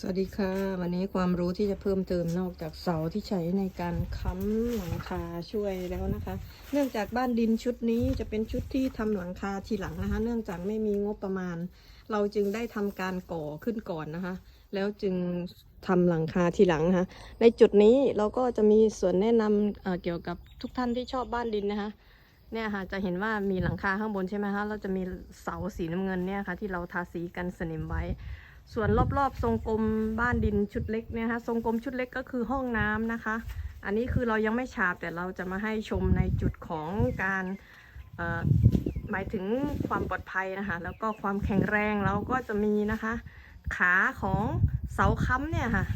สวัสดีค่ะ วันนี้ความรู้ที่จะเพิ่มเติมนอกจากเสาที่ใช้ในการค้ำหลังคาช่วยแล้วนะคะ เนื่องจากบ้านดินชุดนี้จะเป็นชุดที่ทำหลังคาทีหลังนะคะ เนื่องจากไม่มีงบประมาณ เราจึงได้ทำการก่อขึ้นก่อนนะคะ แล้วจึงทำหลังคาทีหลังนะคะในจุดนี้เราก็จะมีส่วนแนะนำเอ่อเกี่ยวกับทุกท่านที่ชอบบ้านดินนะคะเนี่ยค่ะจะเห็นว่ามีหลังคาข้างบนใช่ไหมคะเราจะมีเสาสีน้ำเงินเนี่ยค่ะที่เราทาสีกันสนิมไว้ ส่วนรอบๆ ทรงกลมบ้านดินชุดเล็กเนี่ยนะคะทรงกลมชุดเล็กก็คือห้องน้ำนะคะ อันนี้คือเรายังไม่ฉาบแต่เราจะมาให้ชมในจุดของการหมายถึงความปลอดภัยนะคะ แล้วก็ความแข็งแรงเราก็จะมีนะคะ ขาของเสาค้ำเนี่ยค่ะ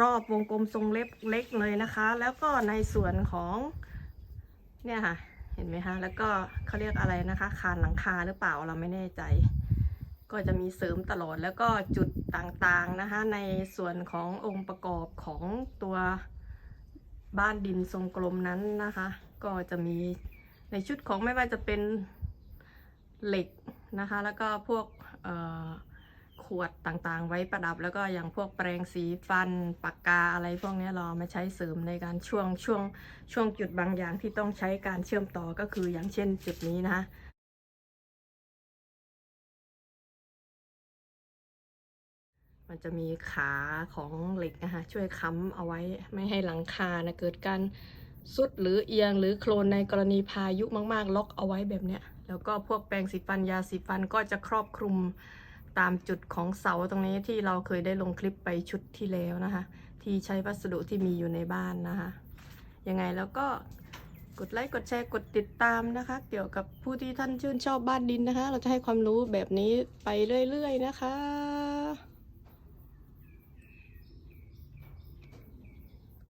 รอบวงกลมทรงเล็บเล็กเลยนะคะ แล้วก็ในส่วนของเนี่ยค่ะเห็นไหมคะแล้วก็เขาเรียกอะไรนะคะ คานหลังคาหรือเปล่าเราไม่แน่ใจ ก็จะมีเสริมตลอดแล้วก็จุดต่างๆนะคะในส่วนขององค์ประกอบของตัวบ้านดินทรงกลมนั้นนะคะ ก็จะมีในชุดของไม่ว่าจะเป็นเหล็กนะคะ แล้วก็พวกขวดต่างๆ ไว้ประดับแล้วก็อย่างพวกแปรงสีฟันปากกาอะไรพวกนี้เรอามาใช้เสริมในการช่วงช่วงช่วงจุดบางอย่างที่ต้องใช้การเชื่อมต่อก็คืออย่างเช่นจุดนี้นะคะ มันจะมีขาของเหล็กนะคะช่วยค้ำเอาไว้ไม่ให้หลังคานะเกิดการสุดหรือเอียงหรือโคลนในกรณีพายุมาก ๆ ล็อกเอาไว้แบบเนี้ย แล้วก็พวกแปรงสีฟันยาสีฟันก็จะครอบคลุมตามจุดของเสาตรงนี้ที่เราเคยได้ลงคลิปไปชุดที่แล้วนะคะ ที่ใช้วัสดุที่มีอยู่ในบ้านนะคะยังไงแล้วก็กดไลค์กดแชร์กดติดตามนะคะ เกี่ยวกับผู้ที่ท่านชื่นชอบบ้านดินนะคะ เราจะให้ความรู้แบบนี้ไปเรื่อย ๆ นะคะ